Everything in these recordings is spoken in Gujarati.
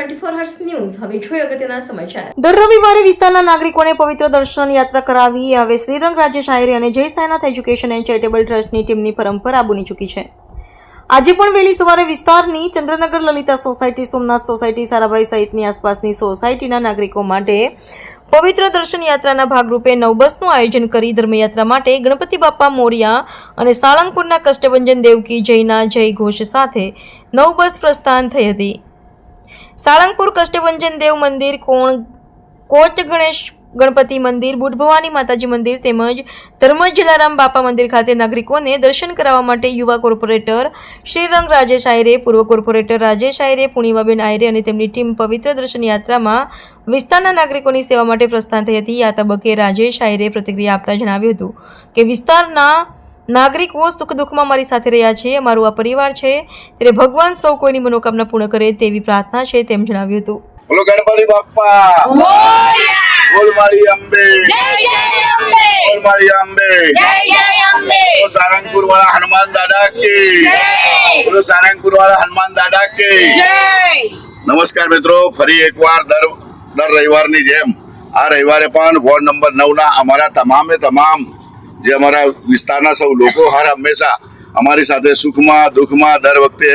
ટ્વેન્ટી દર રવિવારે વિસ્તારના નાગરિકોને પવિત્ર દર્શન યાત્રા કરાવી. હવે શ્રીરંગ રાજ્ય શાયરી અને જય સાયનાથ એજ્યુકેશન એન્ડ ચેરિટેબલ ટ્રસ્ટની ટીમની પરંપરા બની ચૂકી છે. આજે પણ વહેલી સવારે વિસ્તારની ચંદ્રનગર લલિતા સોસાયટી, સોમનાથ સોસાયટી, સારાભાઈ સહિતની આસપાસની સોસાયટીના નાગરિકો માટે પવિત્ર દર્શન યાત્રાના ભાગરૂપે નવ બસનું આયોજન કરી ધર્મયાત્રા માટે ગણપતિ બાપા મોરિયા અને સાળંગપુરના કષ્ટભંજન દેવકી જયના જય ઘોષ સાથે નવ બસ પ્રસ્થાન થઈ હતી. સાળંગપુર કષ્ટભંજન દેવ મંદિર, કોણ કોટ ગણેશ ગણપતિ મંદિર બુટ ભવાની માતાજી મંદિર તેમજ ધર્મજ જલારામ બાપા મંદિર ખાતે નાગરિકોને દર્શન કરાવવા માટે યુવા કોર્પોરેટર શ્રીરંગ રાજેશ આયરે, પૂર્વ કોર્પોરેટર રાજેશ આયરે પૂર્ણિમાબેન આયરે અને તેમની ટીમ પવિત્ર દર્શન યાત્રામાં વિસ્તારના નાગરિકોની સેવા માટે પ્રસ્થાન થઈ હતી. આ તબક્કે રાજેશ આયરે પ્રતિક્રિયા આપતા જણાવ્યું હતું કે વિસ્તારના નાગરિકો સુખ દુઃખમાં મારી સાથે રહ્યા છે અમારું આ પરિવાર છે. ત્યારે ભગવાન સૌ કોઈની મનોકામના પૂર્ણ કરે તેવી પ્રાર્થના છે તેમ જણાવ્યું હતું. બોલો ગણપતિ બાપ્પા. બોલ મારી અંબે. બોલ મારી અંબે. બોલો સારંગપુર વાળા હનુમાન દાદા કે. બોલો સારંગપુર વાળા હનુમાન દાદા કે. નમસ્કાર મિત્રો ફરી એકવાર દર દર રવિવારની જેમ આ રવિવારે પણ વોર્ડ નંબર નવના અમારા તમામે તમામ જે અમારા વિસ્તારના સૌ લોકો હર હંમેશા અમારી સાથે સુખમાં, દુઃખમાં દર વખતે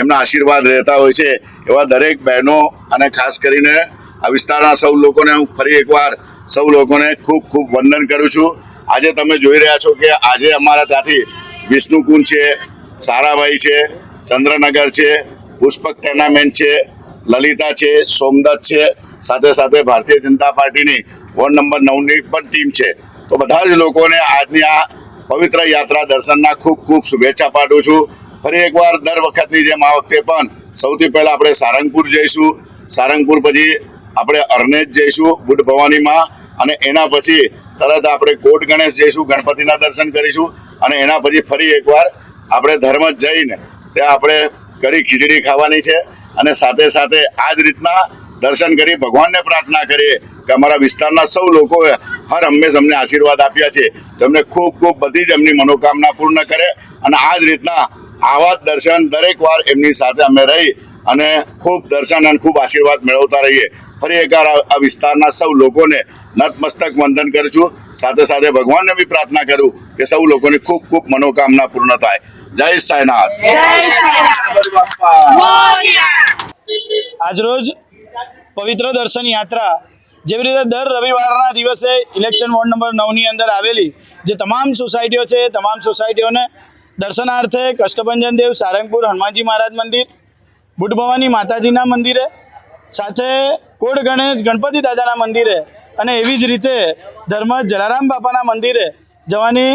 એમના આશીર્વાદ રહેતા હોય છે. એવા દરેક બહેનો અને ખાસ કરીને આ વિસ્તારના સૌ લોકોને હું ફરી એકવાર સૌ લોકોને ખૂબ ખૂબ વંદન કરું છું. આજે તમે જોઈ રહ્યા છો કે આજે અમારા ત્યાંથી વિષ્ણુકુંજ છે, સારાભાઈ છે, ચંદ્રનગર છે, પુષ્પક ટેર્નામેન્ટ છે, લલિતા છે, સોમદત્ત છે. સાથે સાથે ભારતીય જનતા પાર્ટીની વોર્ડ નંબર નવની પણ ટીમ છે. તો બધા જ લોકોને આજની આ પવિત્ર યાત્રા દર્શનના ખૂબ ખૂબ શુભેચ્છા પાઠવું છું. ફરી એકવાર દર વખતની જેમ આ વખતે પણ સૌથી પહેલાં આપણે સારંગપુર જઈશું. સારંગપુર પછી આપણે અરનેજ જઈશું બુટ ભવાનીમાં અને એના પછી તરત આપણે કોટ ગણેશ જઈશું, ગણપતિના દર્શન કરીશું અને એના પછી ફરી એકવાર આપણે ધર્મ જઈને ત્યાં આપણે કરી ખીચડી ખાવાની છે અને સાથે સાથે આ જ રીતના દર્શન કરી ભગવાનને પ્રાર્થના કરીએ. કે અમારા વિસ્તારના સૌ લોકોએ હર હંમેશ અમને આશીર્વાદ આપ્યા છે. તો એમને ખૂબ ખૂબ બધી જ એમની મનોકામના પૂર્ણ કરે અને આ જ રીતના આવા જ દર્શન દરેક વાર એમની સાથે અમે રહી અને ખૂબ દર્શન અને ખૂબ આશીર્વાદ મેળવતા રહીએ. ફરી એકવાર આ વિસ્તારના સૌ લોકોને નતમસ્તક વંદન કરું છું. સાથે સાથે ભગવાનને બી પ્રાર્થના કરું કે સૌ લોકોની ખૂબ ખૂબ મનોકામના પૂર્ણ થાય. જય સાયનાથ. આજરોજ પવિત્ર દર્શન યાત્રા જેવી રીતે દર રવિવારના દિવસે ઇલેક્શન વોર્ડ નંબર નવની અંદર આવેલી જે તમામ સોસાયટીઓ છે તમામ સોસાયટીઓને દર્શનાર્થે કષ્ટભંજન દેવ, સારંગપુર, હનુમાનજી મહારાજ મંદિર બુટ ભવાની માતાજીના મંદિરે, સાથે કોડ ગણેશ, ગણપતિ દાદાના મંદિરે અને એવી જ રીતે ધર્મ જલારામ બાપાના મંદિરે જવાની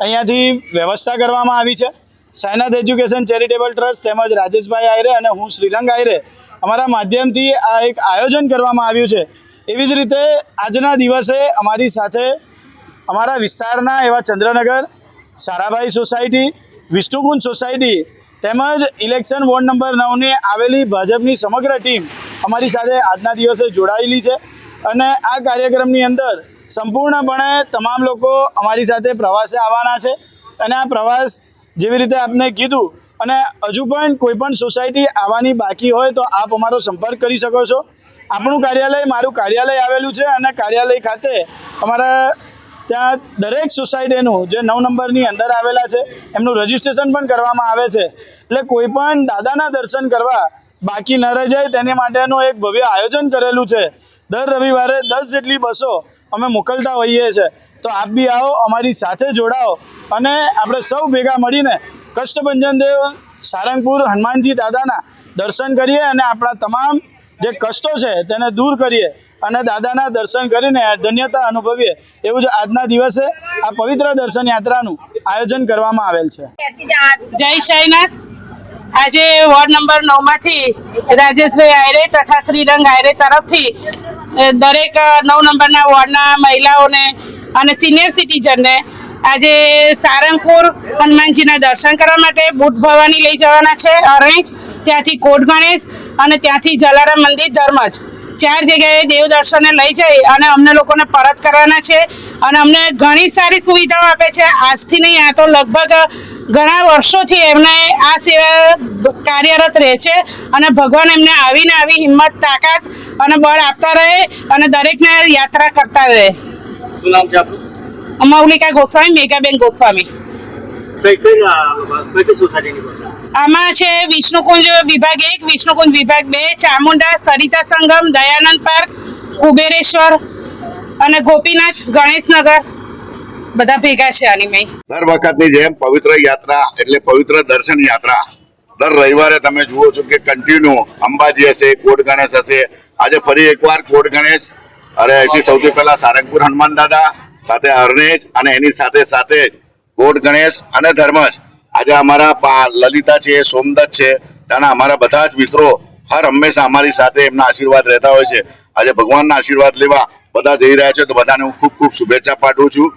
અહીંયાથી વ્યવસ્થા કરવામાં આવી છે. સાયનાથ એજ્યુકેશન ચેરિટેબલ ટ્રસ્ટ તેમજ રાજેશભાઈ આયરે અને હું શ્રીરંગ આયરે અમારા માધ્યમથી આ એક આયોજન કરવામાં આવ્યું છે. એવી જ રીતે આજના દિવસે અમારી સાથે અમારા વિસ્તારના એવા ચંદ્રનગર, સારાભાઈ સોસાયટી, વિષ્ણુકુંજ સોસાયટી તેમજ ઇલેક્શન વોર્ડ નંબર નવની આવેલી ભાજપની સમગ્ર ટીમ અમારી સાથે આજના દિવસે જોડાયેલી છે અને આ કાર્યક્રમની અંદર સંપૂર્ણપણે તમામ લોકો અમારી સાથે પ્રવાસે આવવાના છે અને આ પ્રવાસ જેવી રીતે આપને કીધું અને હજુ પણ કોઈપણ સોસાયટી આવવાની બાકી હોય તો આપ અમારો સંપર્ક કરી શકો છો. આપણું કાર્યાલય, મારું કાર્યાલય આવેલું છે અને કાર્યાલય ખાતે અમારા ત્યાં દરેક સોસાયટીનું જે નવ નંબરની અંદર આવેલા છે, એમનું રજિસ્ટ્રેશન પણ કરવામાં આવે છે. એટલે કોઈ પણ દાદાના દર્શન કરવા બાકી ન રહી જાય, તેની માટેનું એક ભવ્ય આયોજન કરેલું છે. દર રવિવારે દસ જેટલી બસો અમે મોકલતા હોઈએ છીએ તો આપ બી આવો, અમારી સાથે જોડાઓ અને આપણે સૌ ભેગા મળીને કષ્ટભંજન દેવ, સારંગપુર, હનુમાનજી દાદાના દર્શન કરીએ અને આપણા તમામ જે કષ્ટો છે તેને દૂર કરીએ અને દાદાના દર્શન કરીને ધન્યતા અનુભવીએ એવું જ આજના દિવસે આ પવિત્ર દર્શન યાત્રાનું આયોજન કરવામાં આવેલ છે. જય સાઈનાથ આજે વોર્ડ નંબર નવમાંથી રાજેશભાઈ આયરે તથા શ્રીરંગ આયરે તરફથી દરેક નવ નંબરના વોર્ડના મહિલાઓને અને સિનિયર સિટીઝનને આજે સારંગપુર હનુમાનજીના દર્શન કરવા માટે બુટ ભવાની લઈ જવાના છે અરેંજ ત્યાંથી કોટ ગણેશ અને ત્યાંથી જલારામ મંદિર ધર્મજ. ચાર જગ્યાએ દેવ દર્શને લઈ જઈ અને અમને લોકોને પરત કરવાના છે અને અમને ઘણી સારી સુવિધાઓ આપે છે. આજથી નહીં, આ તો લગભગ ઘણા વર્ષોથી એમને આ સેવા કાર્યરત રહે છે અને ભગવાન એમને આવીને આવી હિંમત, તાકાત અને બળ આપતા રહે અને દરેકને યાત્રા કરતા રહે. શું નામ છે આપનું? મૌલિકા ગોસ્વામી મેઘાબેન ગોસ્વામી. આમાં છે વિષ્ણુકુંજ વિભાગ એક વિષ્ણુકુંજ વિભાગ બે ચામુંડા સરિતા સંગમ દયાનંદ પાર્ક કુબેરેશ્વર અને ગોપીનાથ ગણેશનગર. બધા ભેગા છે આની મેં. દર વખતની જેમ પવિત્ર યાત્રા એટલે પવિત્ર દર્શન યાત્રા. દર રવિવારે તમે જુઓ છો કે કન્ટિન્યુ અંબાજી હશે કોટ ગણેશ હશે. આજે ફરી એકવાર કોટ ગણેશ. અરે અહીંથી સૌથી પહેલા સારંગપુર હનુમાન દાદા સાથે અરણેજ અને એની સાથે સાથે ગોટ ગણેશ અને ધર્મજ. આજે અમારા લલિતા છે, સોમદત્ત છે, ત્યાંના અમારા બધા જ મિત્રો હર હંમેશા અમારી સાથે એમના આશીર્વાદ રહેતા હોય છે. આજે ભગવાનના આશીર્વાદ લેવા બધા જઈ રહ્યા છે, તો બધાને હું ખૂબ ખૂબ શુભેચ્છા પાઠવું છું.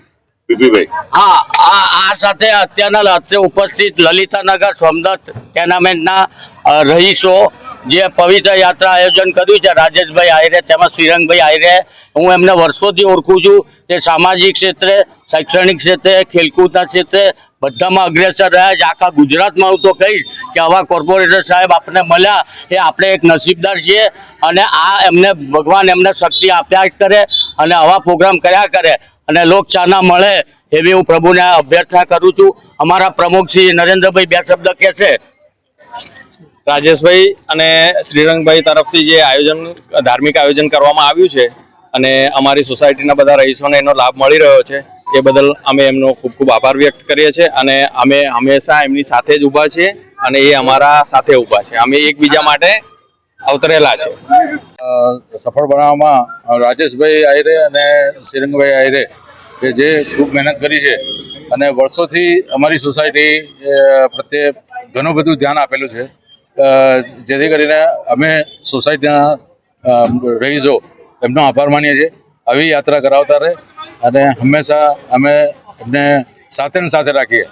પીપીભાઈ. હા, આ આ સાથે અત્યારના અત્રે ઉપસ્થિત લલિતાનગર, સોમદત્ત, ટેનામેન્ટના રહીશો જે પવિત્ર યાત્રા આયોજન કર્યું છે, રાજેશભાઈ આહિરે તેમજ શ્રીરંગભાઈ આહિરે હું એમને વર્ષોથી ઓળખું છું. તે સામાજિક ક્ષેત્રે, શૈક્ષણિક ક્ષેત્રે, ખેલકૂદના ક્ષેત્રે બધામાં અગ્રેસર રહ્યા છે. આખા ગુજરાતમાં હું તો કહીશ કે આવા કોર્પોરેટર સાહેબ આપણને મળ્યા એ આપણે એક નસીબદાર છીએ અને આ એમને ભગવાન એમને શક્તિ આપ્યા કરે અને આવા પ્રોગ્રામ કર્યા કરે અને લોકચાહના મળે એવી હું પ્રભુને અભ્યર્થના કરું છું. અમારા પ્રમુખ શ્રી નરેન્દ્રભાઈ બે શબ્દ કહે છે રાજેશભાઈ અને શ્રીરંગભાઈ તરફથી જે આયોજન, ધાર્મિક આયોજન કરવામાં આવ્યું છે અને અમારી સોસાયટીના બધા રહીશોને એનો લાભ મળી રહ્યો છે, એ બદલ અમે એમનો ખૂબ ખૂબ આભાર વ્યક્ત કરીએ છીએ અને અમે હંમેશા એમની સાથે જ ઊભા છીએ અને એ અમારા સાથે ઊભા છે. અમે એકબીજા માટે અવતરેલા છે. સફળ બનાવવામાં રાજેશભાઈ આયરે અને શ્રીરંગભાઈ આયરે કે જે ખૂબ મહેનત કરી છે અને વર્ષોથી અમારી સોસાયટી પ્રત્યે ઘણું બધું ધ્યાન આપેલું છે. જેથી કરીને અમે સોસાયટીના રહીશો એમનો આભાર માનીએ છીએ. આવી યાત્રા કરાવતા રહે અને હંમેશા અમે એમને સાથે સાથે રાખીએ.